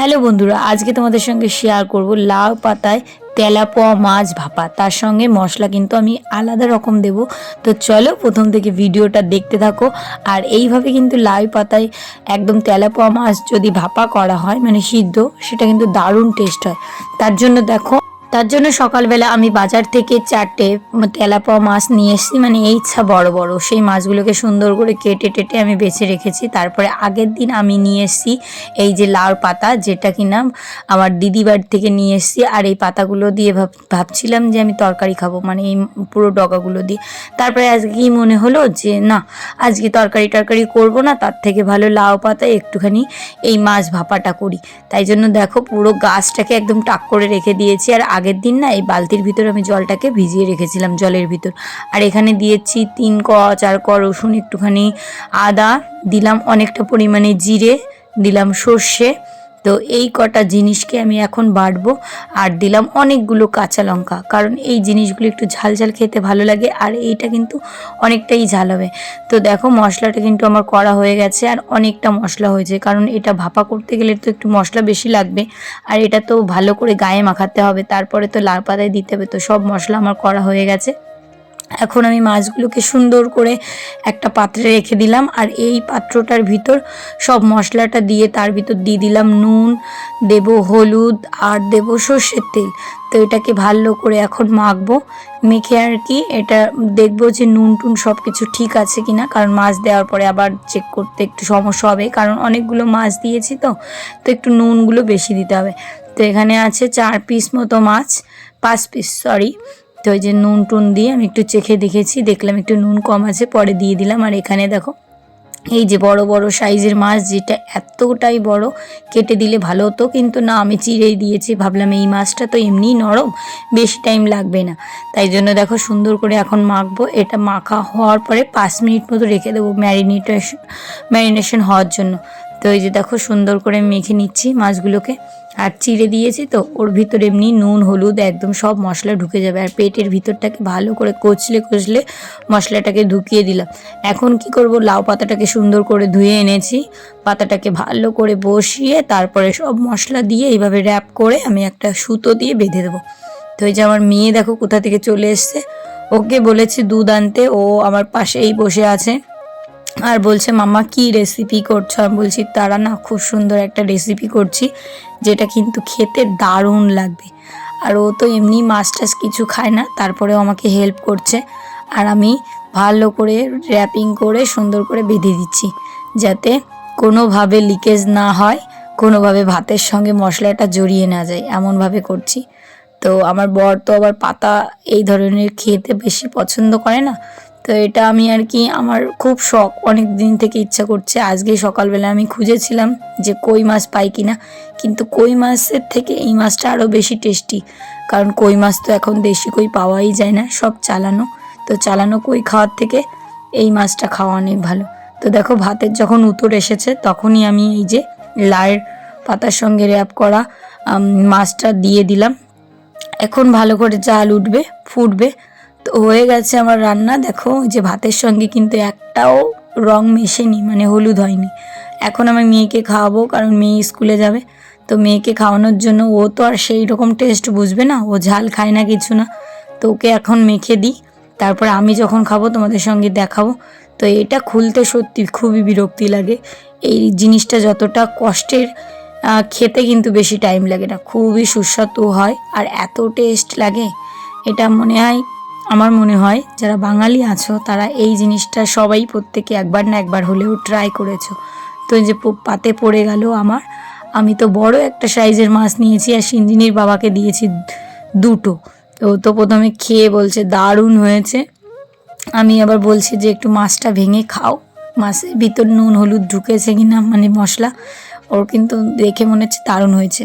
Hello বন্ধুরা, আজকে তোমাদের সঙ্গে শেয়ার করব লাউ পাতায় তেলাপোয়া মাছ ভাপা। তার সঙ্গে মশলা কিন্তু আমি আলাদা রকম দেব। তো চলো প্রথম থেকে ভিডিওটা দেখতে থাকো। আর এইভাবে কিন্তু লাউ পাতায় একদম তেলাপোয়া মাছ যদি ভাপা করা হয় মানে সিদ্ধ, সেটা কিন্তু দারুণ টেস্ট হয়। তার জন্য দেখো তার জন্য সকালবেলা আমি বাজার থেকে চারটে তেলাপোয়া মাছ নিয়ে এসেছি। মানে এই ইচ্ছা বড় বড়। সেই মাছগুলোকে সুন্দর করে কেটে, টেটে আমি বেছে রেখেছি। তারপরে আগের দিন আমি নিয়ে এসেছি এই যে লাউ পাতা, যেটা কিনা আমার দিদি থেকে নিয়ে এসেছি। আর এই পাতাগুলো দিয়ে ভাব, ভাবছিলাম যে আমি তরকারি খাব মানে এই পুরো ডগাগুলো দিয়ে। তারপরে আজকে কি মনে হলো যে, না, আজকে তরকারি টরকারি করব না, তার থেকে ভালো লাউ পাতা, একটুখানি এই মাছ ভাপাটা করি। তাই জন্য দেখো পুরো গাছটাকে একদম টাক করে রেখে দিয়েছি। আর আগের দিন না এই বালতির ভিতর আমি জলটাকে ভিজিয়ে রেখেছিলাম, জলের ভিতর। আর এখানে দিয়েছি তিন ক, চার ক, রসুন, একটুখানি আদা, দিলাম অনেকটা পরিমাণে জিরে, দিলাম সর্ষে। তো এই কটা জিনিসকে আমি এখন বাটবো আর দিলাম অনেকগুলো কাঁচা লঙ্কা। কারণ এই জিনিসগুলো একটু ঝাল ঝাল খেতে ভালো লাগে আর এইটা কিন্তু অনেকটাই ঝাল হবে। তো দেখো মশলাটা কিন্তু আমার করা হয়ে গেছে আর অনেকটা মশলা হয়েছে। কারণ এটা ভাপা করতে গেলে তো একটু মশলা বেশি লাগবে আর এটা তো ভালো করে গায়ে মাখাতে হবে। তারপরে তো লাল পাতায় দিতে হবে। তো সব মশলা আমার করা হয়ে গেছে। এখন আমি মাছগুলোকে সুন্দর করে একটা পাত্রে রেখে দিলাম, আর এই পাত্রটার ভিতর সব মশলাটা দিয়ে তার ভিতর দিয়ে দিলাম নুন, দেব হলুদ, আর দেব সর্ষের তেল। তো এটাকে ভালো করে এখন মাখবো। মেখে আর কি, এটা দেখব যে নুন টুন সব কিছু ঠিক আছে কিনা, কারণ মাছ দেওয়ার পরে আবার চেক করতে একটু সমস্যা হবে, কারণ অনেকগুলো মাছ দিয়েছি তো তো একটু নুনগুলো বেশি দিতে হবে। তো এখানে আছে চার পিস মতো মাছ, পাঁচ পিস সরি তো ওই যে নুন টুন দিয়ে আমি একটু চেখে দেখেছি, দেখলাম একটু নুন কম আছে, পরে দিয়ে দিলাম। আর এখানে দেখো, এই যে বড় বড় সাইজের মাছ, যেটা এতটাই বড়, কেটে দিলে ভালো হতো। কিন্তু না, আমি চিড়েই দিয়েছি, ভাবলাম এই মাছটা তো এমনিই নরম, বেশি টাইম লাগবে না। তাই জন্য দেখো, সুন্দর করে এখন মাখবো। এটা মাখা হওয়ার পরে পাঁচ মিনিট মতো রেখে দেবো ম্যারিনেটেশন ম্যারিনেশন হওয়ার জন্য। তো এই যে দেখো সুন্দর করে মেখে নিচ্ছি মাছগুলোকে। আর চিড়ে দিয়েছি তো, ওর ভিতর এমনি নুন, হলুদ একদম সব মশলা ঢুকে যাবে। আর পেটের ভিতরটাকে ভালো করে কচলে কচলে মশলাটাকে ঢুকিয়ে দিলাম। এখন কি করব, লাউ পাতাটাকে সুন্দর করে ধুয়ে এনেছি। পাতাটাকে ভালো করে বসিয়ে তারপরে সব মশলা দিয়ে এইভাবে র্যাপ করে আমি একটা সুতো দিয়ে বেঁধে দেবো। তো এই যে আমার মেয়ে দেখো কোথা থেকে চলে এসছে। ওকে বলেছি দুধ আনতে, ও আমার পাশেই বসে আছে। আর বলছে, মামা, কি রেসিপি করছ? আমি বলছি, তারা না খুব সুন্দর একটা রেসিপি করছি, যেটা কিন্তু খেতে দারুণ লাগবে। আর ও তো এমনি মাছ টাছ কিছু খায় না, তারপরেও আমাকে হেল্প করছে। আর আমি ভালো করে র্যাপিং করে সুন্দর করে বেঁধে দিচ্ছি, যাতে কোনোভাবে লিকেজ না হয়, কোনোভাবে ভাতের সঙ্গে মশলাটা জড়িয়ে না যায়, এমনভাবে করছি। তো আমার বর তো আবার পাতা এই ধরনের খেতে বেশি পছন্দ করে না তো এটা আমি আর কি আমার খুব শখ। অনেক দিন থেকে ইচ্ছা করছে। আজকে সকালবেলা আমি খুঁজেছিলাম যে কই মাছ পাই কিনা। কিন্তু কই মাছের থেকে এই মাছটা আরও বেশি টেস্টি কারণ কই মাছ তো এখন দেশি কই পাওয়াই যায় না, সব চালানো। তো চালানো কই খাওয়ার থেকে এই মাছটা খাওয়া অনেক ভালো। তো দেখো ভাতের যখন উতর এসেছে, তখনই আমি এই যে লায়ের পাতার সঙ্গে র্যাপ করা মাছটা দিয়ে দিলাম। এখন ভালো করে জাল উঠবে, ফুটবে। তো হয়ে গেছে আমার রান্না। দেখো যে ভাতের সঙ্গে কিন্তু একটাও রং মেশেনি মানে হলুদ হয়নি। এখন আমি মেয়েকে খাওয়াবো, কারণ মেয়ে স্কুলে যাবে। তো মেয়েকে খাওয়ানোর জন্য ও তো আর সেই রকম টেস্ট বুঝবে না, ও ঝাল খায় না কিছু না। তো ওকে এখন মেখে দিই, তারপর আমি যখন খাব, তোমাদের সঙ্গে দেখাবো। তো এটা খুলতে সত্যি খুবই বিরক্তি লাগে। এই জিনিসটা যতটা কষ্টের খেতে কিন্তু বেশি টাইম লাগে না। খুবই সুস্বাদু হয়, আর এত টেস্ট লাগে, এটা মনে হয় আমার মনে হয় যারা বাঙালি আছো, তারা এই জিনিসটা সবাই প্রত্যেকে একবার না একবার হলেও ট্রাই করেছ। তো যে পাতে পড়ে গেল আমার। আমি তো বড় একটা সাইজের মাছ নিয়েছি আর সিঞ্জিনির বাবাকে দিয়েছি দুটো। তো তো প্রথমে খেয়ে বলছে, দারুণ হয়েছে। আমি আবার বলছি যে, একটু মাছটা ভেঙে খাও। মাছের ভিতর নুন, হলুদ ঢুকেছে কিনা মানে মশলা, ওর কিন্তু দেখে মনে হচ্ছে দারুণ হয়েছে।